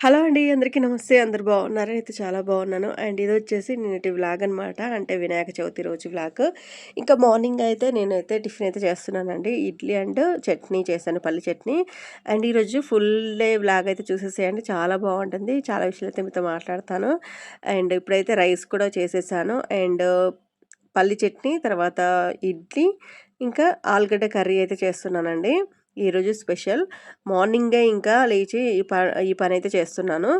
Hello అండి అందరికీ నమస్తే. అందరు బాగున్నారు? అయితే చాలా బాగున్నాను. అండ్ ఇది వచ్చేసి నేటి వ్లాగ్ అనమాట అంటే వినాయక చవితి రోజు వ్లాగ్. ఇంకా మార్నింగ్ అయితే నేనైతే టిఫిన్ అయితే చేస్తున్నానండి. ఇడ్లీ అండ్ చట్నీ చేశాను పల్లి చట్నీ. అండ్ ఈరోజు ఫుల్ డే వ్లాగ్ అయితే చూసేసేయండి. చాలా బాగుంటుంది. చాలా విషయాలు అయితే మీతో మాట్లాడతాను. అండ్ ఇప్పుడైతే రైస్ కూడా చేసేసాను. అండ్ పల్లి చట్నీ తర్వాత ఇడ్లీ ఇంకా ఆలుగడ్డ కర్రీ అయితే చేస్తున్నానండి. ఈరోజు స్పెషల్. మార్నింగే ఇంకా లేచి ఈ ప ఈ పని అయితే చేస్తున్నాను.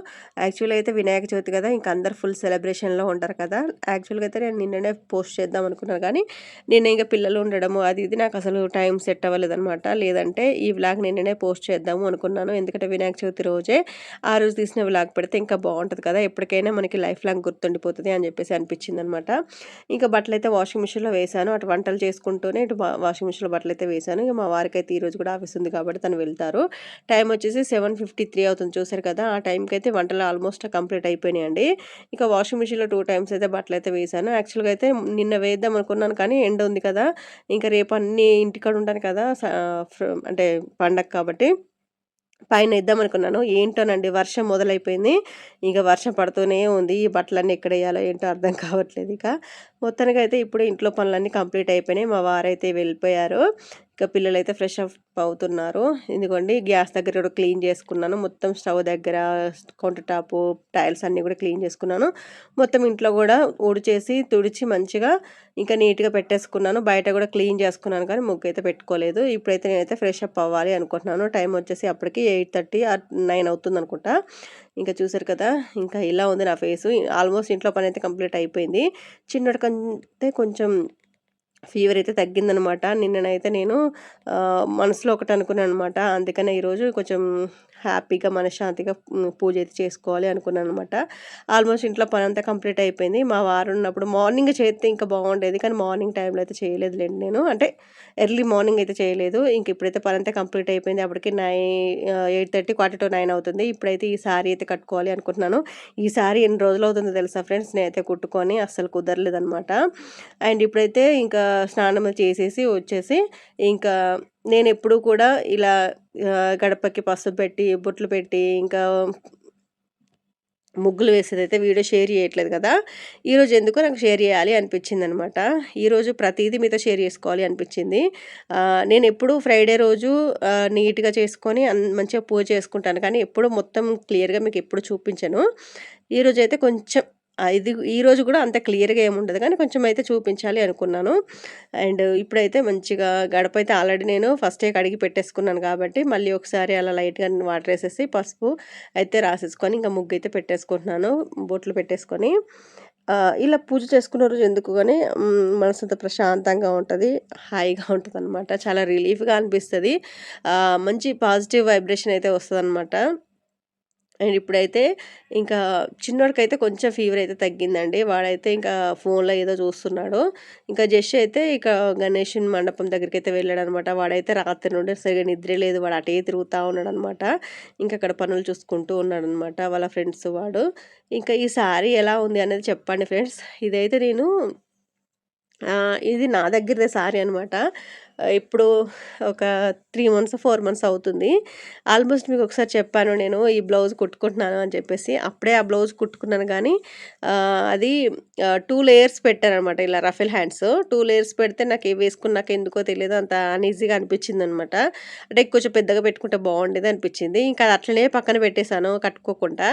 యాక్చువల్ అయితే వినాయక చవితి కదా ఇంకా అందరు ఫుల్ సెలబ్రేషన్లో ఉంటారు కదా. యాక్చువల్గా అయితే నేను నిన్ననే పోస్ట్ చేద్దాం అనుకున్నాను కానీ నిన్న ఇంకా పిల్లలు ఉండడము అది ఇది నాకు అసలు టైం సెట్ అవ్వలేదనమాట లేదంటే ఈ వ్లాగ్ నిన్ననే పోస్ట్ చేద్దాము అనుకున్నాను. ఎందుకంటే వినాయక చవితి రోజే ఆ రోజు తీసిన వ్లాగ్ పెడితే ఇంకా బాగుంటుంది కదా ఎప్పటికైనా మనకి లైఫ్ లాంగ్ గుర్తుండిపోతుంది అని చెప్పేసి అనిపించింది అనమాట ఇంకా బట్టలు అయితే వాషింగ్ మిషన్లో వేశాను అటు వంటలు చేసుకుంటూనే ఇటు వాషింగ్ మిషన్లో బట్టలు అయితే వేశాను ఇక మా వారికి అయితే ఈరోజు కూడా ఆఫీస్ ఉంది కాబట్టి తను వెళ్తారు. టైం వచ్చేసి సెవెన్ ఫిఫ్టీ త్రీ అవుతుంది. చూసారు కదా ఆ టైంకి అయితే వంటలు ఆల్మోస్ట్ కంప్లీట్ అయిపోయినాయండి. ఇక వాషింగ్ మిషన్లో టూ టైమ్స్ అయితే బట్టలు అయితే వేసాను యాక్చువల్గా అయితే నిన్న వేద్దాం అనుకున్నాను కానీ ఎండ ఉంది కదా ఇంకా రేపు అన్ని ఇంటికాడ ఉంటాను కదా అంటే పండగ కాబట్టి పైన ఇద్దాం అనుకున్నాను. ఏంటోనండి వర్షం మొదలైపోయింది. ఇంకా వర్షం పడుతూనే ఉంది. ఈ బట్టలన్నీ ఎక్కడ వేయాలో ఏంటో అర్థం కావట్లేదు ఇక. మొత్తానికి అయితే ఇప్పుడు ఇంట్లో పనులన్నీ కంప్లీట్ అయిపోయినాయి. మా వారైతే వెళ్ళిపోయారు. ఇక పిల్లలు అయితే ఫ్రెష్ అప్ అవుతున్నారు. ఎందుకండి గ్యాస్ దగ్గర కూడా క్లీన్ చేసుకున్నాను. మొత్తం స్టవ్ దగ్గర కౌంటర్ టాపు టైల్స్ అన్నీ కూడా క్లీన్ చేసుకున్నాను. మొత్తం ఇంట్లో కూడా ఊడిచేసి తుడిచి మంచిగా ఇంకా నీట్గా పెట్టేసుకున్నాను. బయట కూడా క్లీన్ చేసుకున్నాను కానీ ముగ్గు అయితే పెట్టుకోలేదు. ఇప్పుడైతే నేనైతే ఫ్రెష్ అప్ అవ్వాలి అనుకుంటున్నాను. టైం వచ్చేసి అప్పటికి ఎయిట్ థర్టీ నైన్ అవుతుంది అనుకుంటా. ఇంకా చూసారు కదా ఇంకా ఇలా ఉంది నా ఫేస్. ఆల్మోస్ట్ ఇంట్లో పని అయితే కంప్లీట్ అయిపోయింది. చిన్నటి కంటే కొంచెం ఫీవర్ అయితే తగ్గిందనమాట. నిన్ననైతే నేను మనసులో ఒకటి అనుకున్నాను అనమాట అందుకనే ఈరోజు కొంచెం హ్యాపీగా మనశ్శాంతిగా పూజ అయితే చేసుకోవాలి అనుకున్నాను అనమాట ఆల్మోస్ట్ ఇంట్లో పని అంతా కంప్లీట్ అయిపోయింది. మా వారు ఉన్నప్పుడు మార్నింగ్ చేస్తే ఇంకా బాగుండేది. కానీ మార్నింగ్ టైంలో అయితే చేయలేదులేండి నేను. అంటే ఎర్లీ మార్నింగ్ అయితే చేయలేదు. ఇంక ఇప్పుడైతే పని అంతా కంప్లీట్ అయిపోయింది. అప్పటికి nine eight thirty quarter to nine అవుతుంది. ఇప్పుడైతే ఈ సారీ అయితే కట్టుకోవాలి అనుకుంటున్నాను. ఈ సారీ ఎన్ని రోజులు అవుతుందో తెలుసా ఫ్రెండ్స్? నేనైతే కుట్టుకొని అస్సలు కుదరలేదనమాట. అండ్ ఇప్పుడైతే ఇంకా స్నానం చేసేసి వచ్చేసి ఇంకా నేను ఎప్పుడూ కూడా ఇలా గడపకి పసుపు పెట్టి బొట్లు పెట్టి ఇంకా ముగ్గులు వేసేది అయితే వీడియో షేర్ చేయట్లేదు కదా. ఈరోజు ఎందుకో నాకు షేర్ చేయాలి అనిపించింది అనమాట ఈరోజు ప్రతిదీ మీతో షేర్ చేసుకోవాలి అనిపించింది. నేను ఎప్పుడు ఫ్రైడే రోజు నీట్గా చేసుకొని మంచిగా పూజ చేసుకుంటాను. కానీ ఎప్పుడు మొత్తం క్లియర్గా మీకు ఎప్పుడు చూపించను. ఈరోజు అయితే కొంచెం ఇది ఈరోజు కూడా అంత క్లియర్గా ఏముండదు. కానీ కొంచెం అయితే చూపించాలి అనుకున్నాను. అండ్ ఇప్పుడైతే మంచిగా గడప అయితే ఆల్రెడీ నేను ఫస్ట్ కడిగి పెట్టేసుకున్నాను కాబట్టి మళ్ళీ ఒకసారి అలా లైట్గా వాటర్ వేసేసి పసుపు అయితే రాసేసుకొని ఇంకా ముగ్గు అయితే పెట్టేసుకుంటున్నాను. బొట్లు పెట్టేసుకొని. ఇలా పూజ చేసుకున్న రోజు ఎందుకు కానీ మనసు అంత ప్రశాంతంగా ఉంటుంది. హాయిగా ఉంటుంది అనమాట చాలా రిలీఫ్గా అనిపిస్తుంది. మంచి పాజిటివ్ వైబ్రేషన్ అయితే వస్తుంది అనమాట అండ్ ఇప్పుడైతే ఇంకా చిన్నోడికైతే కొంచెం ఫీవర్ అయితే తగ్గిందండి. వాడైతే ఇంకా ఫోన్లో ఏదో చూస్తున్నాడు. ఇంకా జస్ట్ అయితే ఇక గణేష్ మండపం దగ్గరికి అయితే వెళ్ళాడు అనమాట వాడైతే రాత్రి నుండి సరిగా నిద్ర లేదు. వాడు అటే తిరుగుతూ ఉన్నాడు అనమాట ఇంకా అక్కడ పనులు చూసుకుంటూ ఉన్నాడు అనమాట వాళ్ళ ఫ్రెండ్స్ వాడు. ఇంకా ఈ సారీ ఎలా ఉంది అనేది చెప్పండి ఫ్రెండ్స్. ఇదైతే నేను ఇది నా దగ్గరదే సారీ అనమాట. ఇప్పుడు ఒక త్రీ మంత్స్ ఫోర్ మంత్స్ అవుతుంది. ఆల్మోస్ట్ మీకు ఒకసారి చెప్పాను నేను ఈ బ్లౌజ్ కుట్టుకుంటున్నాను అని చెప్పేసి. అప్పుడే ఆ బ్లౌజ్ కుట్టుకున్నాను కానీ అది టూ లేయర్స్ పెట్టారనమాట ఇలా రఫెల్ హ్యాండ్స్. టూ లేయర్స్ పెడితే నాకు ఏ వేసుకున్నాక ఎందుకో తెలియదు అంత అన్ఈజీగా అనిపించింది అనమాట అంటే కొంచెం పెద్దగా పెట్టుకుంటే బాగుండేది అనిపించింది. ఇంకా అది అట్లనే పక్కన పెట్టేశాను కట్టుకోకుండా.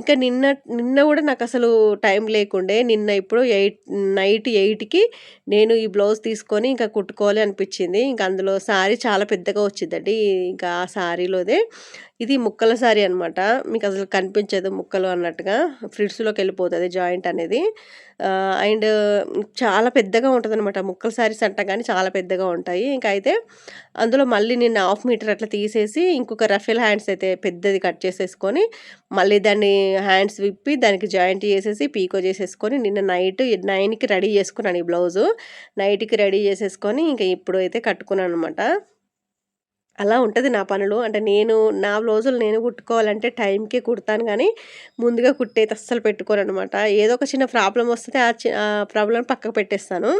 ఇంకా నిన్న నిన్న కూడా నాకు అసలు టైం లేకుండే. నిన్న ఇప్పుడు ఎయిట్ నైట్ ఎయిట్కి నేను ఈ బ్లౌజ్ తీసుకొని ఇంకా కుట్టుకోవాలి అనిపించింది. వచ్చింది. ఇంకా అందులో శారీ చాలా పెద్దగా వచ్చిందండి. ఇంకా ఆ శారీలోదే ఇది ముక్కల శారీ అనమాట మీకు అసలు కనిపించదు ముక్కలు అన్నట్టుగా. ఫ్రిడ్స్లోకి వెళ్ళిపోతుంది జాయింట్ అనేది. అండ్ చాలా పెద్దగా ఉంటుంది అనమాట ముక్కల శారీస్ అంటాం కానీ చాలా పెద్దగా ఉంటాయి. ఇంకా అయితే అందులో మళ్ళీ నేను హాఫ్ మీటర్ అట్లా తీసేసి ఇంకొక రఫెల్ హ్యాండ్స్ అయితే పెద్దది కట్ చేసేసుకొని మళ్ళీ దాన్ని హ్యాండ్స్ విప్పి దానికి జాయింట్ చేసేసి పీకో చేసేసుకొని నిన్న నైట్ నైన్కి రెడీ చేసుకున్నాను ఈ బ్లౌజు. నైట్కి రెడీ చేసేసుకొని ఇంకా ఇప్పుడు అయితే కట్టుకున్నాను అనమాట అలా ఉంటుంది నా పనులు. అంటే నేను నా బ్లౌజులు నేను కుట్టుకోవాలంటే టైంకే కుడతాను కానీ ముందుగా కుట్టేది అస్సలు పెట్టుకోను అనమాట ఏదో ఒక చిన్న ప్రాబ్లం వస్తే ఆ చి ప్రాబ్లం పక్కకు పెట్టేస్తాను.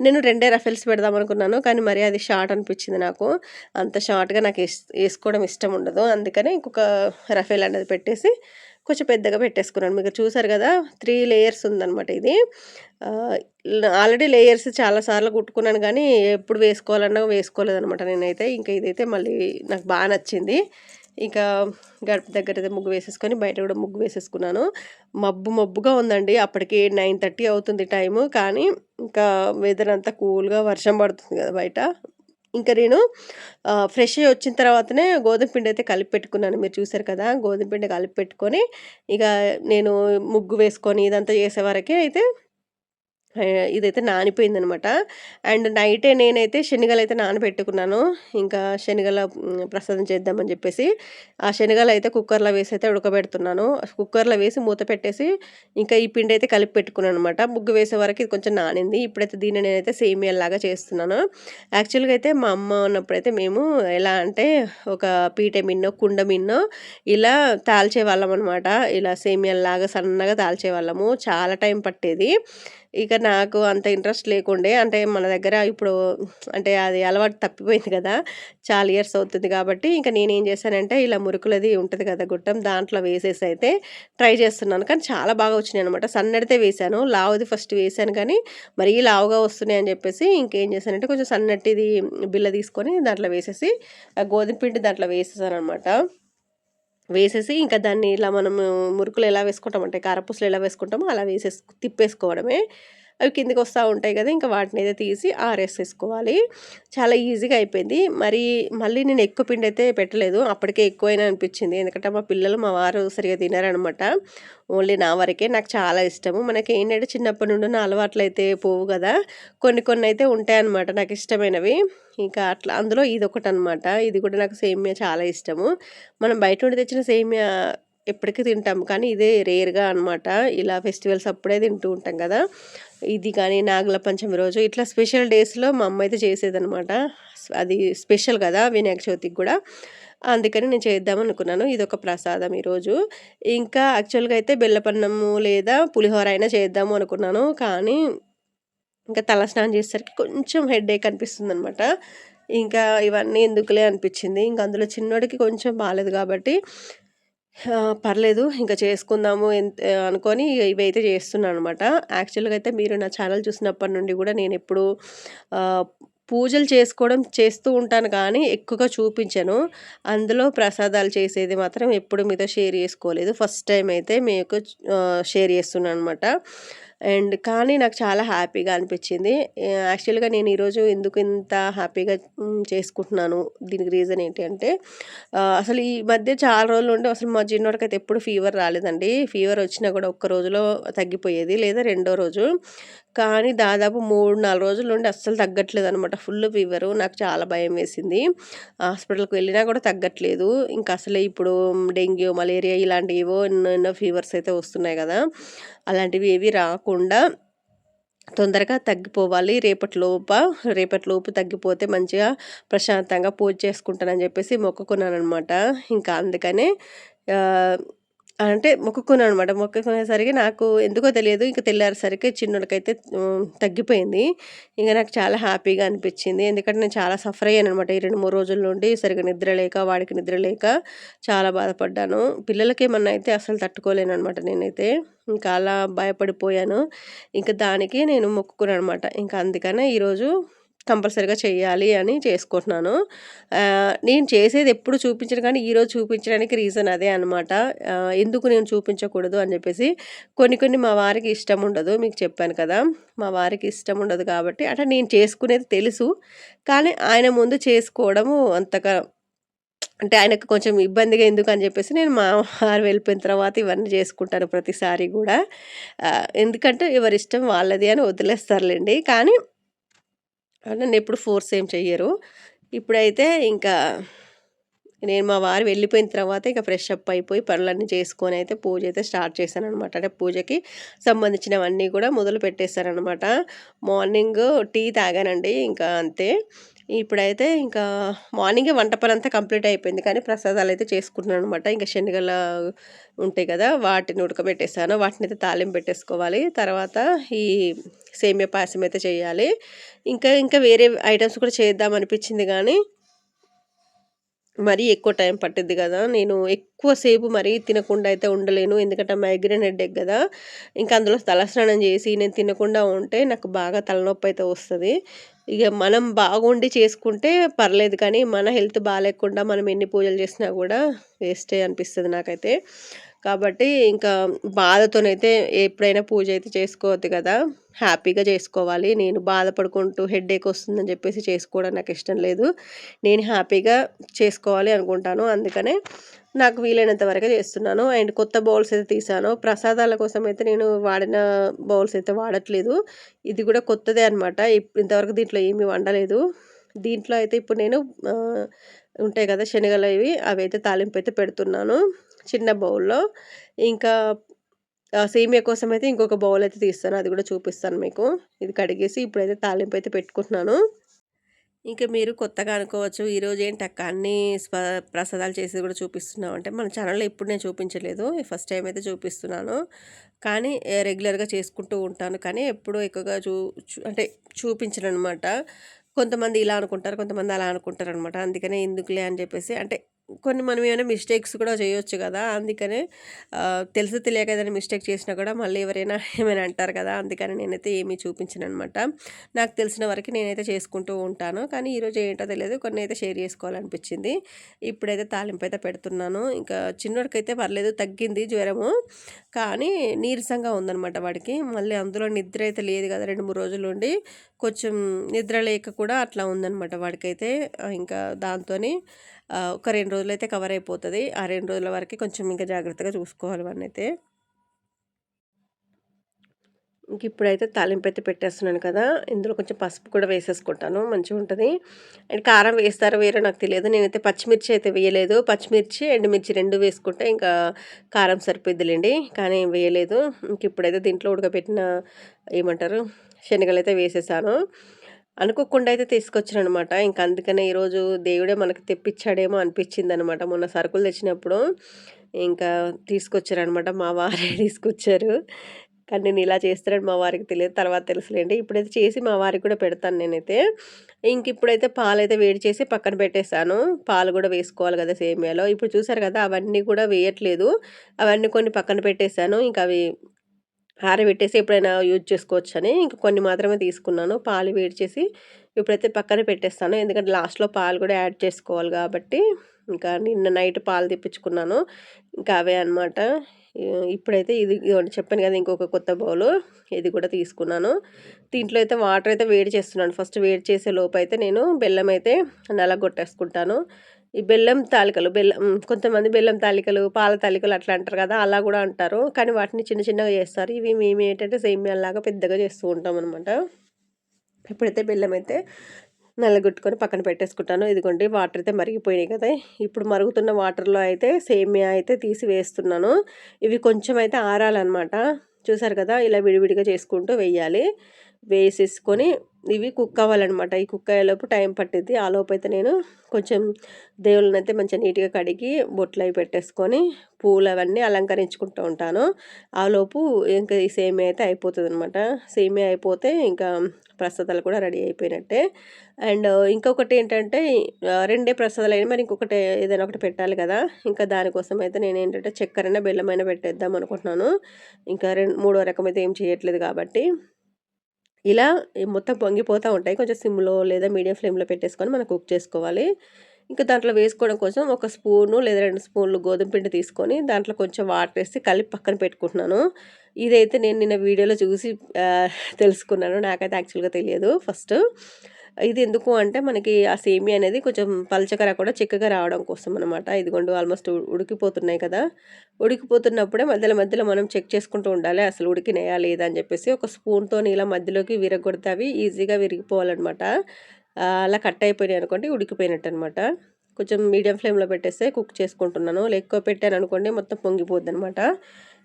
నేను రెండే రఫెల్స్ పెడదామనుకున్నాను. కానీ మరి అది షార్ట్ అనిపించింది నాకు. అంత షార్ట్‌గా నాకు వేసుకోవడం ఇష్టం ఉండదు. అందుకని ఇంకొక రఫెల్ అనేది పెట్టేసి కొంచెం పెద్దగా పెట్టేసుకున్నాను. మీకు చూసారు కదా త్రీ లేయర్స్ ఉందనమాట ఇది. ఆల్రెడీ లేయర్స్ చాలా సార్లు కుట్టుకున్నాను కానీ ఎప్పుడు వేసుకోవాలన్నా వేసుకోలేదనమాట నేనైతే. ఇంకా ఇదైతే మళ్ళీ నాకు బాగా నచ్చింది. ఇంకా గడప అయితే ముగ్గు వేసేసుకొని, బయట కూడా ముగ్గు వేసేసుకున్నాను. మబ్బు మబ్బుగా ఉందండి. అప్పటికి 9:30 అవుతుంది టైము. కానీ, ఇంకా వెదర్ అంతా కూల్‌గా వర్షం పడుతుంది కదా బయట. ఇంకా నేను ఫ్రెష్ అయ్యి వచ్చిన తర్వాతనే గోధుమ పిండయితే కలిపి పెట్టుకున్నాను. మీరు చూసారు కదా! గోధుమ పిండి కలిపి పెట్టుకొని, ఇక నేను ముగ్గు వేసుకొని ఇదంతా చేసే వరకే అయితే ఇదైతే నానిపోయిందనమాట. అండ్ నైటే నేనైతే శనగలైతే నానబెట్టుకున్నాను. ఇంకా శనగల ప్రసాదం చేద్దామని చెప్పేసి ఆ శనగలు అయితే కుక్కర్‌లో వేసి అయితే ఉడకబెడుతున్నాను. కుక్కర్‌లో వేసి మూత పెట్టేసి, ఇంకా ఈ పిండి అయితే కలిపి పెట్టుకున్నాననమాట. ముగ్గు వేసే వరకు ఇది కొంచెం నానింది. ఇప్పుడైతే దీన్ని నేనైతే సేమియాల్లాగా చేస్తున్నాను. యాక్చువల్‌గా అయితే మా అమ్మ ఉన్నప్పుడైతే మేము ఎలా అంటే, ఒక పీట మిన్నో, కుండ మిన్నో ఇలా తాల్చేవాళ్ళమనమాట. ఇలా సేమియాల్లాగా సన్నగా తాల్చేవాళ్ళము. చాలా టైం పట్టేది. ఇక నాకు అంత ఇంట్రెస్ట్ లేకుండే. అంటే మన దగ్గర ఇప్పుడు అంటే అది అలవాటు తప్పిపోయింది కదా చాలా ఇయర్స్ అవుతుంది కాబట్టి, ఇంక నేనేం చేశానంటే, ఇలా మురుకులది ఉంటుంది కదా గుట్టం దాంట్లో వేసేసి అయితే ట్రై చేస్తున్నాను. కానీ చాలా బాగా వచ్చినాయి అనమాట సన్నడితే వేశాను. లావుది ఫస్ట్ వేశాను కానీ, మరీ లావుగా వస్తున్నాయి అని చెప్పేసి ఇంకేం చేశానంటే, కొంచెం సన్నటిది బిల్ల తీసుకొని దాంట్లో వేసేసి, ఆ గోధుమ పిండి దాంట్లో వేసేసాననమాట. వేసేసి ఇంకా దాన్ని ఇలా మనము మురుకులు ఎలా వేసుకుంటామంటే కారపూసలు ఎలా వేసుకుంటామో అలా వేసేసి తిప్పేసుకోవడమే. అవి కిందకొస్తా ఉంటాయి కదా! ఇంకా వాటిని అయితే తీసి ఆరేసేసుకోవాలి. చాలా ఈజీగా అయిపోయింది. మరి మళ్ళీ నేను ఎక్కువ పిండి అయితే పెట్టలేదు. అప్పటికే ఎక్కువైనా అనిపించింది ఎందుకంటే మా పిల్లలు, మా వారు సరిగా తినారనమాట ఓన్లీ నా వరకే. నాకు చాలా ఇష్టము. మనకి ఏంటంటే చిన్నప్పటి నుండి అలవాట్లు అయితే పోవు కదా కొన్ని కొన్ని అయితే ఉంటాయన్నమాట నాకిష్టమైనవి. ఇంకా అట్లా అందులో ఇదొకటనమాట. ఇది కూడా నాకు సేమియా చాలా ఇష్టము. మనం బయట నుండి తెచ్చిన సేమియా ఎప్పటికీ తింటాం. కానీ ఇదే రేర్‌గా అనమాట. ఇలా ఫెస్టివల్స్ అప్పుడే తింటూ ఉంటాం కదా ఇది కానీ నాగల పంచమి రోజు ఇట్లా స్పెషల్ డేస్‌లో మా అమ్మ అయితే చేసేదనమాట. అది స్పెషల్ కదా వినాయక చవితికి కూడా అందుకని నేను చేద్దామని అనుకున్నాను ఇది ఒక ప్రసాదం ఈరోజు. ఇంకా యాక్చువల్‌గా అయితే బెల్లపన్నము లేదా పులిహోర అయినా చేద్దాము అనుకున్నాను. కానీ, ఇంకా తలస్నానం చేసేసరికి కొంచెం హెడేక్ అనిపిస్తుందనమాట. ఇంకా ఇవన్నీ ఎందుకులే అనిపించింది ఇంకా అందులో చిన్నోడికి కొంచెం బాలేదు కాబట్టి పర్లేదు. ఇంకా చేసుకుందాము ఎంత అనుకోని ఇవైతే చేస్తున్నాననమాట. యాక్చువల్‌గా అయితే మీరు నా ఛానల్ చూసినప్పటి నుండి కూడా నేనెప్పుడూ ఎప్పుడు పూజలు చేసుకోవడం చేస్తూ ఉంటాను కానీ, ఎక్కువగా చూపించను. అందులో ప్రసాదాలు చేసేది మాత్రం ఎప్పుడు మీతో షేర్ చేసుకోలేదు. ఫస్ట్ టైం అయితే మీకు షేర్ చేస్తున్నాను అనమాట అండ్ కానీ నాకు చాలా హ్యాపీగా అనిపించింది యాక్చువల్‌గా నేను ఈరోజు ఎందుకు ఇంత హ్యాపీగా చేసుకుంటున్నాను. దీనికి రీజన్ ఏంటి అంటే అసలు ఈ మధ్య చాలా రోజులు ఉంటే అసలు మా చిన్నోడికైతే ఎప్పుడు ఫీవర్ రాలేదండి. ఫీవర్ వచ్చినా కూడా ఒక్క రోజులో తగ్గిపోయేది. లేదా రెండో రోజు. కానీ దాదాపు 3, 4 రోజుల నుండి అస్సలు తగ్గట్లేదు అనమాట ఫుల్ ఫీవరు. నాకు చాలా భయం వేసింది. హాస్పిటల్‌కి వెళ్ళినా కూడా తగ్గట్లేదు. ఇంకా అసలే ఇప్పుడు డెంగ్యూ, మలేరియా ఇలాంటివి ఏవో ఎన్నో ఎన్నో ఫీవర్స్ అయితే వస్తున్నాయి కదా అలాంటివి ఏవి రాకుండా తొందరగా తగ్గిపోవాలి. రేపటిలోప రేపటిలోపు తగ్గిపోతే మంచిగా ప్రశాంతంగా పూజ చేసుకుంటానని చెప్పేసి మొక్కుకున్నాను అనమాట ఇంకా అందుకనే అంటే మొక్కుకున్నాను అనమాట మొక్కుకునేసరికి నాకు ఎందుకో తెలియదు. ఇంక తెల్లారేసరికి చిన్నోడికైతే తగ్గిపోయింది. ఇంకా నాకు చాలా హ్యాపీగా అనిపించింది ఎందుకంటే నేను చాలా సఫర్ అయ్యాను అనమాట ఈ 2, 3 రోజుల నుండి సరిగ్గా నిద్ర లేక, వాడికి నిద్ర లేక చాలా బాధపడ్డాను. పిల్లలకేమన్నా అయితే అసలు తట్టుకోలేను అనమాట నేనైతే. ఇంకా అలా భయపడిపోయాను. ఇంకా దానికి నేను మొక్కుకున్నాను అనమాట ఇంకా అందుకనే ఈరోజు కంపల్సరీగా చేయాలి అని చేసుకుంటున్నాను. నేను చేసేది ఎప్పుడు చూపించను కానీ, ఈరోజు చూపించడానికి రీజన్ అదే అనమాట. ఎందుకు నేను చూపించకూడదు అని చెప్పేసి కొన్ని కొన్ని మా వారికి ఇష్టం ఉండదు. మీకు చెప్పాను కదా! మా వారికి ఇష్టం ఉండదు కాబట్టి అంటే నేను చేసుకునేది తెలుసు. కానీ ఆయన ముందు చేసుకోవడము అంతగా అంటే ఆయనకు కొంచెం ఇబ్బందిగా ఎందుకు అని చెప్పేసి నేను మా వారు వెళ్ళిపోయిన తర్వాత ఇవన్నీ చేసుకుంటాను ప్రతిసారి కూడా ఎందుకంటే ఎందుకంటే ఎవరిష్టం వాళ్ళది అని వదిలేస్తారులేండి కానీ నన్నెప్పుడు ఫోర్స్ ఏం చెయ్యరు. ఇప్పుడైతే ఇంకా నేను మా వారు వెళ్ళిపోయిన తర్వాత ఇక ఫ్రెష్ అప్ అయిపోయి పనులన్నీ చేసుకొని అయితే పూజ అయితే స్టార్ట్ చేశాననమాట. అంటే పూజకి సంబంధించినవన్నీ కూడా మొదలు పెట్టేసాననమాట. మార్నింగ్ టీ తాగానండి ఇంకా అంతే. ఇప్పుడైతే ఇంకా మార్నింగే వంట పని అంతా కంప్లీట్ అయిపోయింది. కానీ ప్రసాదాలు అయితే చేసుకుంటున్నాను అనమాట ఇంకా శనగల ఉంటాయి కదా వాటిని ఉడకబెట్టేసాను. వాటిని అయితే తాలింపు పెట్టేసుకోవాలి. తర్వాత ఈ సేమియా పాయసం అయితే చేయాలి. ఇంకా ఇంకా వేరే ఐటమ్స్ కూడా చేద్దాం అనిపించింది కానీ మరీ ఎక్కువ టైం పట్టిద్ది కదా. నేను ఎక్కువసేపు మరీ తినకుండా అయితే ఉండలేను. ఎందుకంటే మైగ్రేన్ హెడ్డేక్ కదా. ఇంకా అందులో తలస్నానం చేసి నేను తినకుండా ఉంటే నాకు బాగా తలనొప్పి అయితే వస్తుంది. ఇక మనం బాగుండి చేసుకుంటే పర్లేదు కానీ మన హెల్త్ బాగాలేకుండా మనం ఎన్ని పూజలు చేసినా కూడా వేస్టే అనిపిస్తుంది నాకైతే. కాబట్టి ఇంకా బాధతోనైతే ఎప్పుడైనా పూజ అయితే చేసుకోవద్దు కదా. హ్యాపీగా చేసుకోవాలి. నేను బాధపడుకుంటూ హెడ్ఏక్ వస్తుందని చెప్పేసి చేసుకోవడం నాకు ఇష్టం లేదు. నేను హ్యాపీగా చేసుకోవాలి అనుకుంటాను. అందుకనే నాకు వీలైనంత వరకు చేస్తున్నాను. అండ్ కొత్త బౌల్స్ అయితే తీసాను. ప్రసాదాల కోసం అయితే నేను వాడిన బౌల్స్ అయితే వాడట్లేదు. ఇది కూడా కొత్తదే అనమాట ఇంతవరకు దీంట్లో ఏమీ వండలేదు. దీంట్లో అయితే ఇప్పుడు నేను ఉంటాయి కదా శనగలు అవి. అవి అయితే తాలింపు అయితే పెడుతున్నాను. చిన్న బౌల్లో. ఇంకా సేమియా కోసం అయితే ఇంకొక బౌల్ అయితే తీస్తాను. అది కూడా చూపిస్తాను మీకు. ఇది కడిగేసి ఇప్పుడైతే తాలింపు అయితే పెట్టుకుంటున్నాను. ఇంకా మీరు కొత్తగా అనుకోవచ్చు ఈరోజు ఏంటి అక్క అన్ని ప్రసాదాలు చేసి కూడా చూపిస్తున్నాం అంటే మన ఛానల్లో ఎప్పుడు నేను చూపించలేదు. ఫస్ట్ టైం అయితే చూపిస్తున్నాను. కానీ రెగ్యులర్గా చేసుకుంటూ ఉంటాను. కానీ ఎప్పుడూ ఎక్కువగా చూ అంటే చూపించను అనమాట కొంతమంది ఇలా అనుకుంటారు కొంతమంది అలా అనుకుంటారు అనమాట అందుకనే ఎందుకులే అని చెప్పేసి అంటే కొన్ని మనం ఏమైనా మిస్టేక్స్ కూడా చేయొచ్చు కదా. అందుకనే తెలిసి తెలియక ఏదైనా మిస్టేక్ చేసినా కూడా మళ్ళీ ఎవరైనా ఏమైనా అంటారు కదా అందుకని నేనైతే ఏమీ చూపించను అనమాట నాకు తెలిసిన వరకు నేనైతే చేసుకుంటూ ఉంటాను. కానీ ఈరోజు ఏంటో తెలియదు. కొన్ని అయితే షేర్ చేసుకోవాలనిపించింది. ఇప్పుడైతే తాలింపు అయితే పెడుతున్నాను. ఇంకా చిన్నోడికైతే పర్లేదు తగ్గింది జ్వరము. కానీ నీరసంగా ఉందనమాట వాడికి. మళ్ళీ అందులో నిద్ర అయితే లేదు కదా రెండు మూడు రోజులు నుండి కొంచెం నిద్ర లేక కూడా అట్లా ఉందనమాట వాడికైతే. ఇంకా దాంతో ఒక రెండు రోజులు అయితే కవర్ అయిపోతుంది. ఆ రెండు రోజుల వరకు కొంచెం ఇంకా జాగ్రత్తగా చూసుకోవాలి వాడిని అయితే ఇంక ఇప్పుడైతే తాలింపు అయితే పెట్టేస్తున్నాను కదా ఇందులో కొంచెం పసుపు కూడా వేసేసుకుంటాను మంచిగా ఉంటుంది. అండ్ కారం వేస్తారో వేరో నాకు తెలియదు నేనైతే పచ్చిమిర్చి అయితే వేయలేదు. పచ్చిమిర్చి ఎండుమిర్చి రెండు వేసుకుంటే ఇంకా కారం సరిపోద్దిలేండి కానీ వేయలేదు. ఇంక ఇప్పుడైతే దీంట్లో ఉడకబెట్టిన ఏమంటారు శనగలు అయితే వేసేసాను. అనుకోకుండా అయితే తీసుకొచ్చాను అనమాట ఇంకా అందుకనే ఈరోజు దేవుడే మనకు తెప్పించాడేమో అనిపించింది అనమాట మొన్న సరుకులు తెచ్చినప్పుడు ఇంకా తీసుకొచ్చారనమాట మా వారే తీసుకొచ్చారు. కానీ నేను ఇలా చేస్తానని మా వారికి తెలియదు తర్వాత తెలుసులేండి. ఇప్పుడైతే చేసి మా వారికి కూడా పెడతాను నేనైతే. ఇంక ఇప్పుడైతే పాలు అయితే వేడి చేసి పక్కన పెట్టేశాను. పాలు కూడా వేసుకోవాలి కదా సేమియాలో. ఇప్పుడు చూసారు కదా అవన్నీ కూడా వేయట్లేదు. అవన్నీ కొన్ని పక్కన పెట్టేశాను. ఇంకా అవి ఆరబెట్టేసి ఎప్పుడైనా యూజ్ చేసుకోవచ్చు అని ఇంకా కొన్ని మాత్రమే తీసుకున్నాను. పాలు వేడి చేసి ఇప్పుడైతే పక్కన పెట్టేస్తాను. ఎందుకంటే లాస్ట్లో పాలు కూడా యాడ్ చేసుకోవాలి కాబట్టి ఇంకా నిన్న నైట్ పాలు తెప్పించుకున్నాను. ఇంకా అవే అనమాట ఇప్పుడైతే ఇది చెప్పాను కదా ఇంకొక కొత్త బౌలు. ఇది కూడా తీసుకున్నాను. దీంట్లో అయితే వాటర్ అయితే వేడి చేస్తున్నాను. ఫస్ట్ వేడి చేసే లోపు అయితే నేను బెల్లం అయితే నల్లగొట్టేసుకుంటాను ఈ బెల్లం తాలికలు బెల్లం కొంతమంది బెల్లం తాలికలు పాల తాలికలు అట్లా అంటారు కదా అలా కూడా అంటారు. కానీ వాటిని చిన్న చిన్నగా చేస్తారు. ఇవి మేము ఏంటంటే సేమ్యాలాగా పెద్దగా చేస్తూ ఉంటాం అనమాట ఇప్పుడైతే బెల్లం అయితే నల్లగొట్టుకొని పక్కన పెట్టేసుకుంటాను ఇదిగోండి వాటర్ అయితే మరిగిపోయినాయి కదా. ఇప్పుడు మరుగుతున్న వాటర్లో అయితే సేమియా అయితే తీసి వేస్తున్నాను. ఇవి కొంచెం అయితే ఆరాలన్నమాట. చూసారు కదా ఇలా విడివిడిగా చేసుకుంటూ వేయాలి. వేసేసుకొని ఇవి కుక్ అవ్వాలన్నమాట. ఈ కుక్ అయ్యేలోపు టైం పట్టింది ఆ లోపు అయితే నేను కొంచెం దేవుళ్ళని అయితే మంచిగా నీట్గా కడిగి బొట్లు అవి పెట్టేసుకొని పూలు అవన్నీ అలంకరించుకుంటూ ఉంటాను. ఆ లోపు ఇంకా ఈ సేమియా అయితే అయిపోతుంది అనమాట సేమియా అయిపోతే ఇంకా ప్రసాదాలు కూడా రెడీ అయిపోయినట్టే. అండ్ ఇంకొకటి ఏంటంటే రెండే ప్రసాదాలు అయినా మరి ఇంకొకటి ఏదైనా ఒకటి పెట్టాలి కదా. ఇంకా దానికోసం అయితే నేను ఏంటంటే చక్కెరైనా బెల్లమైనా పెట్టేద్దాం అనుకుంటున్నాను. ఇంకా రెండు మూడో రకం అయితే ఏం చేయట్లేదు కాబట్టి. ఇలా మొత్తం పొంగిపోతూ ఉంటాయి. కొంచెం సిమ్లో లేదా మీడియం ఫ్లేమ్లో పెట్టేసుకొని మనం కుక్ చేసుకోవాలి. ఇంకా దాంట్లో వేసుకోవడం కోసం ఒక స్పూను లేదా రెండు స్పూన్లు గోధుమ పిండి తీసుకొని దాంట్లో కొంచెం వాటర్ వేసి కలిపి పక్కన పెట్టుకుంటున్నాను. ఇదైతే నేను నిన్న వీడియోలో చూసి తెలుసుకున్నాను. నాకైతే యాక్చువల్గా తెలియదు ఫస్ట్. ఇది ఎందుకు అంటే మనకి ఆ సేమి అనేది కొంచెం పలచకర కూడా చిక్కగా రావడం కోసం అనమాట ఇదిగోండు ఆల్మోస్ట్ ఉడికిపోతున్నాయి కదా. ఉడికిపోతున్నప్పుడే మధ్యలో మధ్యలో మనం చెక్ చేసుకుంటూ ఉండాలి అసలు ఉడికినాయా లేదా అని చెప్పేసి. ఒక స్పూన్తో ఇలా మధ్యలోకి విరగొడితే అవి ఈజీగా విరిగిపోవాలన్నమాట. అలా కట్ అయిపోయినాయి అనుకోండి ఉడికిపోయినట్టు అనమాట కొంచెం మీడియం ఫ్లేమ్లో పెట్టేస్తే కుక్ చేసుకుంటున్నాను. ఎక్కువ పెట్టాను అనుకోండి మొత్తం పొంగిపోద్ది అనమాట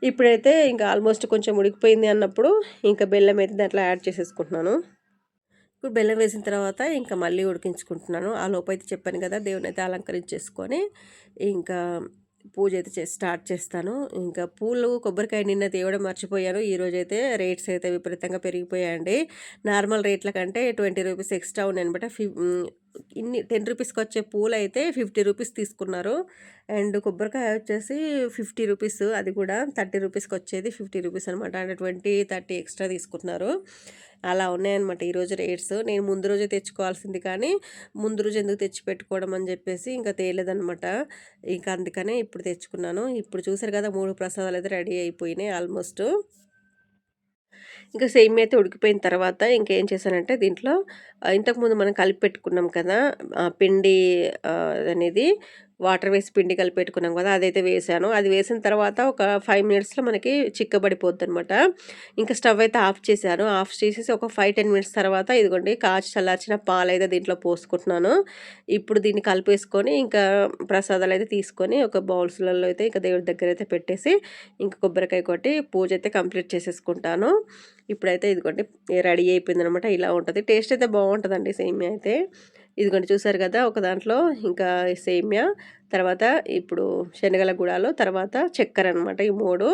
ఇప్పుడైతే ఇంకా ఆల్మోస్ట్ కొంచెం ఉడికిపోయింది అన్నప్పుడు ఇంకా బెల్లం అయితే దాంట్లో యాడ్ చేసేసుకుంటున్నాను. ఇప్పుడు బెల్లం వేసిన తర్వాత ఇంకా మళ్ళీ ఉడికించుకుంటున్నాను. ఆ లోపు అయితే చెప్పాను కదా దేవుని అయితే అలంకరించేసుకొని ఇంకా పూజ అయితే చే స్టార్ట్ చేస్తాను. ఇంకా పూలు కొబ్బరికాయ నిన్న తేవడం మర్చిపోయాను. ఈరోజు అయితే రేట్స్ అయితే విపరీతంగా పెరిగిపోయాయండి. నార్మల్ రేట్ల కంటే ట్వంటీ రూపీస్ ఎక్స్ట్రా ఉన్నాయి అనమాట ఫి ఇన్ని టెన్ రూపీస్కి వచ్చే పూలు అయితే ఫిఫ్టీ రూపీస్ తీసుకున్నారు. అండ్ కొబ్బరికాయ వచ్చేసి ఫిఫ్టీ రూపీస్ అది కూడా థర్టీ రూపీస్కి వచ్చేది ఫిఫ్టీ రూపీస్ అనమాట అంటే ట్వంటీ థర్టీ ఎక్స్ట్రా తీసుకుంటున్నారు. అలా ఉన్నాయన్నమాట. ఈరోజు రేట్స్. నేను ముందు రోజే తెచ్చుకోవాల్సింది కానీ ముందు రోజు ఎందుకు తెచ్చి పెట్టుకోవడం అని చెప్పేసి ఇంకా తేలేదనమాట ఇంకా అందుకనే ఇప్పుడు తెచ్చుకున్నాను. ఇప్పుడు చూసారు కదా మూడు ప్రసాదాలు అయితే రెడీ అయిపోయినాయి ఆల్మోస్ట్. ఇంకా సేమ్ అయితే ఉడికిపోయిన తర్వాత ఇంకేం చేశానంటే దీంట్లో ఇంతకుముందు మనం కలిపి పెట్టుకున్నాం కదా పిండి అనేది వాటర్ వేసి పిండి కలిపి పెట్టుకున్నాం కదా అదైతే వేసాను. అది వేసిన తర్వాత ఒక ఫైవ్ మినిట్స్లో మనకి చిక్కబడిపోద్ది అనమాట ఇంకా స్టవ్ అయితే ఆఫ్ చేశాను. ఆఫ్ చేసేసి ఒక ఫైవ్ టెన్ మినిట్స్ తర్వాత ఇదిగోండి కాచి చల్లార్చిన పాలు అయితే దీంట్లో పోసుకుంటున్నాను. ఇప్పుడు దీన్ని కలిపేసుకొని ఇంకా ప్రసాదాలు అయితే తీసుకొని ఒక బౌల్స్లలో అయితే ఇంకా దేవుడి దగ్గర అయితే పెట్టేసి ఇంకా కొబ్బరికాయ కొట్టి పూజ అయితే కంప్లీట్ చేసేసుకుంటాను. ఇప్పుడైతే ఇదిగోండి రెడీ అయిపోయింది అనమాట ఇలా ఉంటుంది. టేస్ట్ అయితే బాగుంటుందండి సేమియా అయితే. ఇదిగోండి చూసారు కదా ఒక దాంట్లో ఇంకా సేమ్యా తర్వాత ఇప్పుడు శనగల గుడాలు తర్వాత చక్కెర అనమాట ఈ మూడు.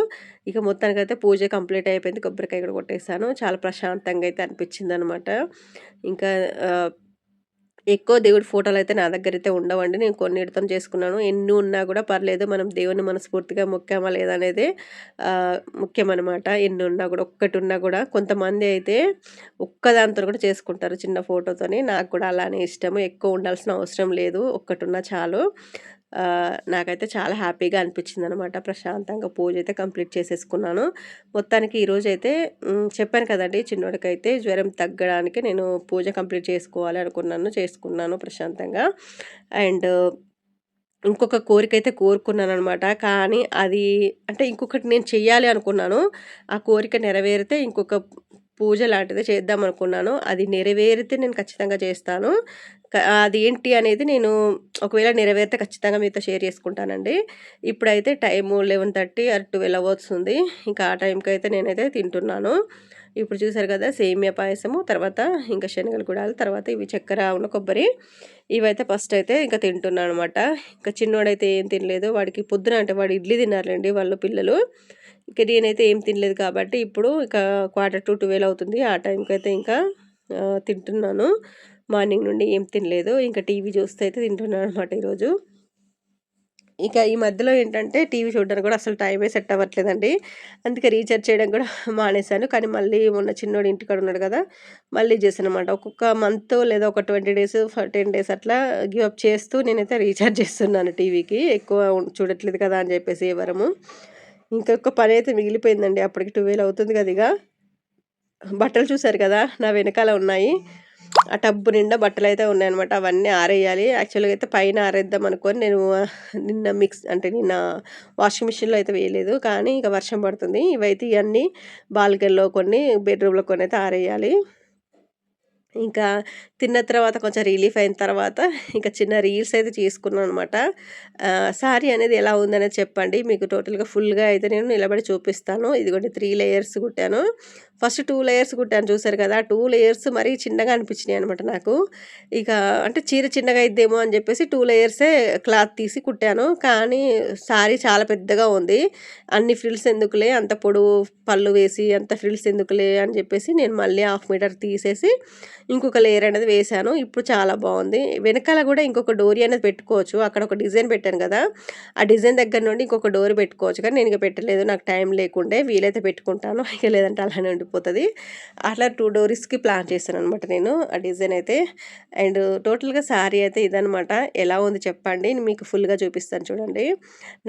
ఇక మొత్తానికైతే పూజ కంప్లీట్ అయిపోయింది. కొబ్బరికాయ కూడా కొట్టేసాను చాలా ప్రశాంతంగా అయితే అనిపించింది అనమాట ఇంకా ఎక్కువ దేవుడి ఫోటోలు అయితే నా దగ్గర అయితే ఉండవండి. నేను కొన్నిటితో చేసుకున్నాను. ఎన్ని ఉన్నా కూడా పర్లేదు. మనం దేవుని మనస్ఫూర్తిగా మొక్కామా లేదనేది ముఖ్యమనమాట ఎన్ని ఉన్నా కూడా ఒక్కటి ఉన్నా కూడా కొంతమంది అయితే ఒక్కదాంతో కూడా చేసుకుంటారు చిన్న ఫోటోతోని. నాకు కూడా అలానే ఇష్టము. ఎక్కువ ఉండాల్సిన అవసరం లేదు. ఒక్కటి ఉన్నా చాలు. నాకైతే చాలా హ్యాపీగా అనిపించింది అనమాట ప్రశాంతంగా పూజ అయితే కంప్లీట్ చేసేసుకున్నాను. మొత్తానికి ఈరోజు అయితే చెప్పాను కదండి చిన్నోడికైతే జ్వరం తగ్గడానికి నేను పూజ కంప్లీట్ చేసుకోవాలి అనుకున్నాను చేసుకున్నాను ప్రశాంతంగా. అండ్ ఇంకొక కోరిక అయితే కోరుకున్నాను అనమాట కానీ అది అంటే ఇంకొకటి నేను చెయ్యాలి అనుకున్నాను. ఆ కోరిక నెరవేరితే ఇంకొక పూజ లాంటిది చేద్దాం అనుకున్నాను. అది నెరవేరితే నేను ఖచ్చితంగా చేస్తాను. అది ఏంటి అనేది నేను ఒకవేళ నెరవేరితే ఖచ్చితంగా మీతో షేర్ చేసుకుంటానండి. ఇప్పుడైతే time eleven thirty or twelve అవుతుంది ఇంకా ఆ టైంకి అయితే నేనైతే తింటున్నాను. ఇప్పుడు చూసారు కదా సేమియా పాయసము తర్వాత ఇంకా శనగలు గుడాలు తర్వాత ఇవి చక్కెర ఉన్న కొబ్బరి. ఇవైతే ఫస్ట్ అయితే ఇంకా తింటున్నాను అనమాట ఇంకా చిన్నోడైతే ఏం తినలేదు. వాడికి పొద్దున అంటే వాడు ఇడ్లీ తిన్నారండి వాళ్ళు పిల్లలు. ఇక నేనైతే ఏం తినలేదు కాబట్టి ఇప్పుడు ఇక క్వార్టర్ టు ట్వెల్వ్ అవుతుంది. ఆ టైంకి అయితే ఇంకా తింటున్నాను. మార్నింగ్ నుండి ఏం తినలేదు. ఇంకా టీవీ చూస్తే అయితే తింటున్నాను అనమాట ఈరోజు. ఇక ఈ మధ్యలో ఏంటంటే టీవీ చూడడానికి కూడా అసలు టైమే సెట్ అవ్వట్లేదండి. అందుకే రీఛార్జ్ చేయడం కూడా మానేశాను. కానీ మళ్ళీ మొన్న చిన్నోడు ఇంటికాడ ఉన్నాడు కదా మళ్ళీ చేశాను అనమాట ఒక్కొక్క మంత్ లేదా ఒక ట్వంటీ డేస్ టెన్ డేస్ అట్లా గివ్ అప్ చేస్తూ నేనైతే రీఛార్జ్ చేస్తున్నాను టీవీకి. ఎక్కువ చూడట్లేదు కదా అని చెప్పేసి ఎవరము ఇంకొక పని అయితే మిగిలిపోయిందండి. అప్పటికి ట్వెల్వ్ అవుతుంది కదా ఇక. బట్టలు చూశారు కదా నా వెనకాల ఉన్నాయి. ఆ టబ్బు నిండా బట్టలు అయితే ఉన్నాయన్నమాట. అవన్నీ ఆరేయాలి. యాక్చువల్గా అయితే పైన ఆరేద్దాం అనుకొని నేను నిన్న మిక్స్ అంటే నిన్న వాషింగ్ మిషన్లో అయితే వేయలేదు. కానీ ఇక వర్షం పడుతుంది. ఇవైతే ఇవన్నీ బాల్కనీలో కొన్ని బెడ్రూమ్లో కొన్ని అయితే ఆరేయాలి. ఇంకా తిన్న తర్వాత కొంచెం రిలీఫ్ అయిన తర్వాత ఇంకా చిన్న రీల్స్ అయితే చేసుకున్నాను అనమాట శారీ అనేది ఎలా ఉందనేది చెప్పండి. మీకు టోటల్గా ఫుల్గా అయితే నేను నిలబడి చూపిస్తాను. ఇదిగోండి త్రీ లేయర్స్ కుట్టాను. ఫస్ట్ టూ లేయర్స్ కుట్టాను. చూసారు కదా టూ లేయర్స్ మరీ చిన్నగా అనిపించినాయి అనమాట నాకు. ఇక అంటే చీర చిన్నగా అయిద్దేమో అని చెప్పేసి టూ లేయర్సే క్లాత్ తీసి కుట్టాను. కానీ శారీ చాలా పెద్దగా ఉంది. అన్ని ఫ్రిల్స్ ఎందుకులే అంత పొడవు పళ్ళు వేసి అంత ఫ్రిల్స్ ఎందుకులే అని చెప్పేసి నేను మళ్ళీ హాఫ్ మీటర్ తీసేసి ఇంకొక లేయర్ అనేది వేశాను. ఇప్పుడు చాలా బాగుంది. వెనకాల కూడా ఇంకొక డోరీ అనేది పెట్టుకోవచ్చు. అక్కడ ఒక డిజైన్ పెట్టాను కదా. ఆ డిజైన్ దగ్గర నుండి ఇంకొక డోర్ పెట్టుకోవచ్చు కానీ నేను ఇక పెట్టలేదు. నాకు టైం లేకుండే వీలైతే పెట్టుకుంటాను. ఇక లేదంటే అలానే ఉండిపోతుంది. అట్లా టూ డోరీస్కి ప్లాన్ చేశాను అనమాట నేను ఆ డిజైన్ అయితే. అండ్ టోటల్గా శారీ అయితే ఇదనమాట ఎలా ఉంది చెప్పండి. మీకు ఫుల్గా చూపిస్తాను చూడండి.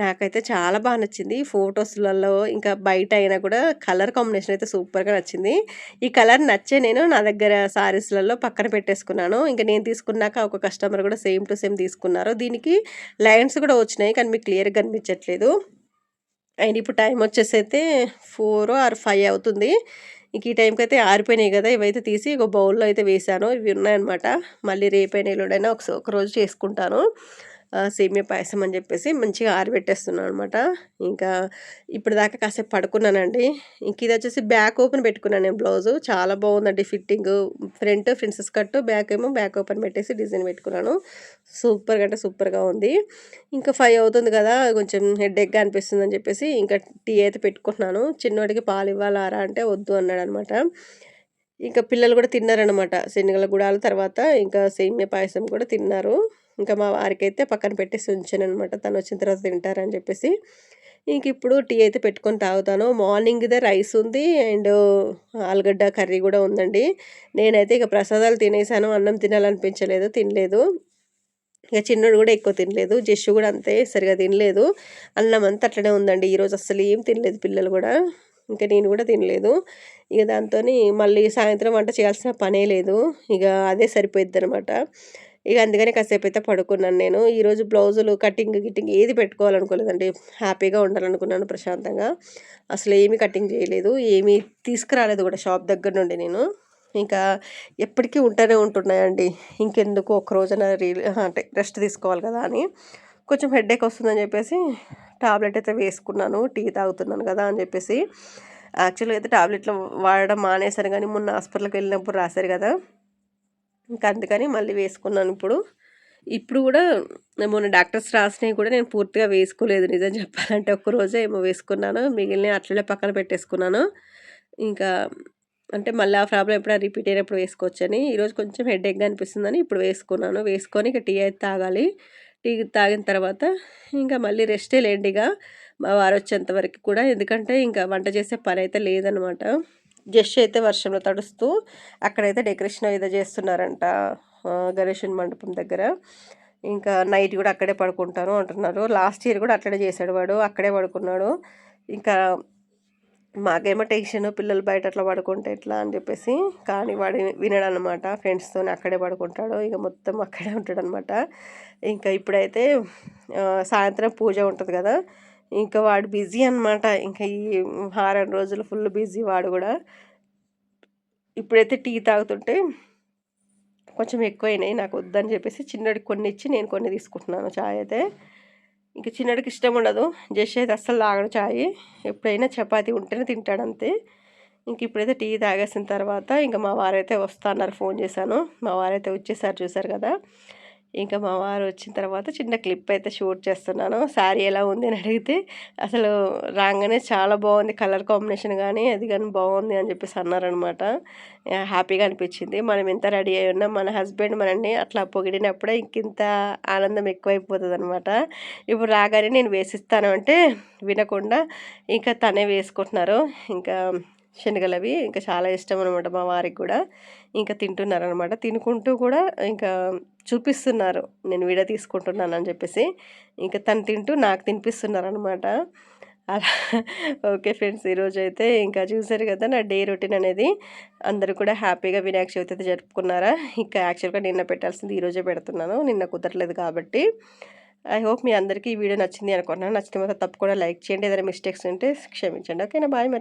నాకైతే చాలా బాగా నచ్చింది. ఫొటోస్లలో ఇంకా బయట అయినా కూడా కలర్ కాంబినేషన్ అయితే సూపర్గా నచ్చింది. ఈ కలర్ నచ్చే నేను నా దగ్గర సారీస్ బాక్స్లలో పక్కన పెట్టేసుకున్నాను. ఇంకా నేను తీసుకున్నాక ఒక కస్టమర్ కూడా సేమ్ టు సేమ్ తీసుకున్నారు. దీనికి లైన్స్ కూడా వచ్చినాయి కానీ మీకు క్లియర్గా కనిపించట్లేదు. అండ్ ఇప్పుడు టైం వచ్చేసి అయితే ఫోర్ ఆర్ ఫైవ్ అవుతుంది. ఇంక ఈ టైంకి అయితే ఆరిపోయినాయి కదా ఇవైతే తీసి ఒక బౌల్లో అయితే వేసాను ఇవి ఉన్నాయన్నమాట. మళ్ళీ రేపైన ఎల్లుడైనా ఒక రోజు చేసుకుంటాను. సేమియా పాయసం అని చెప్పేసి మంచిగా ఆరబెట్టేస్తున్నాను అనమాట ఇంకా ఇప్పుడు దాకా కాసేపు పడుకున్నానండి. ఇంక ఇది వచ్చేసి బ్యాక్ ఓపెన్ పెట్టుకున్నాను నేను బ్లౌజు. చాలా బాగుందండి fitting. Front princess cut back ఏమో బ్యాక్ ఓపెన్ పెట్టేసి డిజైన్ పెట్టుకున్నాను. సూపర్గా అంటే సూపర్గా ఉంది. ఇంకా ఫైవ్ అవుతుంది కదా కొంచెం హెడ్ ఎగ్గా అనిపిస్తుంది అని చెప్పేసి ఇంకా టీ అయితే పెట్టుకుంటున్నాను. చిన్నవాడికి పాలు ఇవ్వాలారా అంటే వద్దు అన్నాడు అనమాట ఇంకా పిల్లలు కూడా తిన్నారనమాట శనగల గుడాల తర్వాత ఇంకా సేమ్య పాయసం కూడా తిన్నారు. ఇంకా మా వారికి అయితే పక్కన పెట్టేసి ఉంచాను అనమాట తను వచ్చిన తర్వాత తింటారని చెప్పేసి. ఇంక ఇప్పుడు టీ అయితే పెట్టుకొని తాగుతాను. మార్నింగ్దే రైస్ ఉంది అండ్ ఆలుగడ్డ కర్రీ కూడా ఉందండి. నేనైతే ఇక ప్రసాదాలు తినేసాను. అన్నం తినాలనిపించలేదు తినలేదు. ఇక చిన్నోడు కూడా ఎక్కువ తినలేదు. జస్సు కూడా అంతే సరిగా తినలేదు. అన్నం అంతా అట్లనే ఉందండి. ఈరోజు అసలు ఏం తినలేదు పిల్లలు కూడా. ఇంకా నేను కూడా తినలేదు. ఇక దాంతో మళ్ళీ సాయంత్రం వంట చేయాల్సిన పనే లేదు. ఇక అదే సరిపోయిద్ది అనమాట ఇక అందుకని కాసేపు అయితే పడుకున్నాను నేను. ఈరోజు బ్లౌజులు కటింగ్ గిట్టింగ్ ఏది పెట్టుకోవాలనుకోలేదండి. హ్యాపీగా ఉండాలనుకున్నాను ప్రశాంతంగా. అసలు ఏమీ కటింగ్ చేయలేదు ఏమీ తీసుకురాలేదు కూడా షాప్ దగ్గర నుండి నేను. ఇంకా ఎప్పటికీ ఉంటూనే ఉంటున్నాయండి. ఇంకెందుకు ఒక రోజున రీ అంటే రెస్ట్ తీసుకోవాలి కదా అని. కొంచెం హెడేక్ వస్తుందని చెప్పేసి టాబ్లెట్ అయితే వేసుకున్నాను. టీ తాగుతున్నాను కదా అని చెప్పేసి. యాక్చువల్గా అయితే టాబ్లెట్లు వాడడం మానేశాను కానీ మొన్న హాస్పిటల్కి వెళ్ళినప్పుడు రాశారు కదా. ఇంకా అందుకని మళ్ళీ వేసుకున్నాను ఇప్పుడు. ఇప్పుడు కూడా మొన్న డాక్టర్స్ రాసినవి కూడా నేను పూర్తిగా వేసుకోలేదు నిజం చెప్పాలంటే. ఒక్కరోజే ఏమో వేసుకున్నాను. మిగిలిన అట్లనే పక్కన పెట్టేసుకున్నాను. ఇంకా అంటే మళ్ళీ ఆ ప్రాబ్లం ఎప్పుడైనా రిపీట్ అయినప్పుడు వేసుకోవచ్చని. ఈరోజు కొంచెం హెడేక్గా అనిపిస్తుందని ఇప్పుడు వేసుకున్నాను. వేసుకొని ఇక టీ అయితే తాగాలి. టీ తాగిన తర్వాత ఇంకా మళ్ళీ రెస్టే లేండిగా మా వారు వచ్చేంత వరకు కూడా. ఎందుకంటే ఇంకా వంట చేసే పని అయితే లేదనమాట. జస్ట్ అయితే వర్షంలో తడుస్తూ అక్కడైతే డెకరేషన్ ఏదో చేస్తున్నారంట గణేషన్ మండపం దగ్గర. ఇంకా నైట్ కూడా అక్కడే పడుకుంటాను అంటున్నారు. లాస్ట్ ఇయర్ కూడా అక్కడే చేశాడు వాడు అక్కడే పడుకున్నాడు. ఇంకా మాకేమో టెన్షన్ పిల్లలు బయట అట్లా పడుకుంటే ఎట్లా అని చెప్పేసి కానీ వాడు వినడు అనమాట ఫ్రెండ్స్తో అక్కడే పడుకుంటాడు. ఇక మొత్తం అక్కడే ఉంటాడు అనమాట ఇంకా ఇప్పుడైతే సాయంత్రం పూజ ఉంటుంది కదా ఇంకా వాడు బిజీ అనమాట ఇంకా ఈ వారం రోజులు ఫుల్ బిజీ వాడు కూడా. ఇప్పుడైతే టీ తాగుతుంటే కొంచెం ఎక్కువైనాయి నాకు వద్దని చెప్పేసి చిన్నడికి కొన్ని ఇచ్చి నేను కొన్ని తీసుకుంటున్నాను చాయ్ అయితే. ఇంక చిన్నడికి ఇష్టం ఉండదు. జస్ట్ అయితే అస్సలు తాగడు చాయ్. ఎప్పుడైనా చపాతి ఉంటేనే తింటాడు అంతే. ఇంక ఇప్పుడైతే టీ తాగేసిన తర్వాత ఇంకా మా వారైతే వస్తా అన్నారు ఫోన్ చేశాను. మా వారైతే వచ్చేసారు చూసారు కదా. ఇంకా మా వారు వచ్చిన తర్వాత చిన్న క్లిప్ అయితే షూట్ చేస్తున్నాను. శారీ ఎలా ఉంది అని అడిగితే అసలు రాగానే చాలా బాగుంది కలర్ కాంబినేషన్ కానీ అది కానీ బాగుంది అని చెప్పేసి అన్నారనమాట హ్యాపీగా అనిపించింది. మనం ఎంత రెడీ అయి ఉన్నాం మన హస్బెండ్ మనల్ని అట్లా పొగిడినప్పుడే ఇంకింత ఆనందం ఎక్కువైపోతుంది అనమాట ఇప్పుడు రాగానే నేను వేసిస్తాను అంటే వినకుండా ఇంకా తనే వేసుకుంటున్నారు. ఇంకా శనగలవి ఇంకా చాలా ఇష్టం అనమాట మా వారికి కూడా. ఇంకా తింటున్నారు అనమాట తినుకుంటూ కూడా ఇంకా చూపిస్తున్నారు. నేను వీడియో తీసుకుంటున్నాను అని చెప్పేసి. ఇంకా తను తింటూ నాకు తినిపిస్తున్నారు అనమాట అలా. ఓకే ఫ్రెండ్స్ ఈరోజు అయితే ఇంకా చూసారు కదా నా డే రొటీన్ అనేది. అందరూ కూడా హ్యాపీగా వినాయక చవితి అయితే జరుపుకున్నారా? ఇంకా యాక్చువల్గా నిన్న పెట్టాల్సింది ఈరోజే పెడుతున్నాను. నిన్న కుదరలేదు కాబట్టి. ఐ హోప్ మీ అందరికీ ఈ వీడియో నచ్చింది అనుకుంటున్నాను. నచ్చిన మాత్రం తప్పకుండా లైక్ చేయండి. ఏదైనా మిస్టేక్స్ ఉంటే క్షమించండి. ఓకేనా? బాయ్ మరి.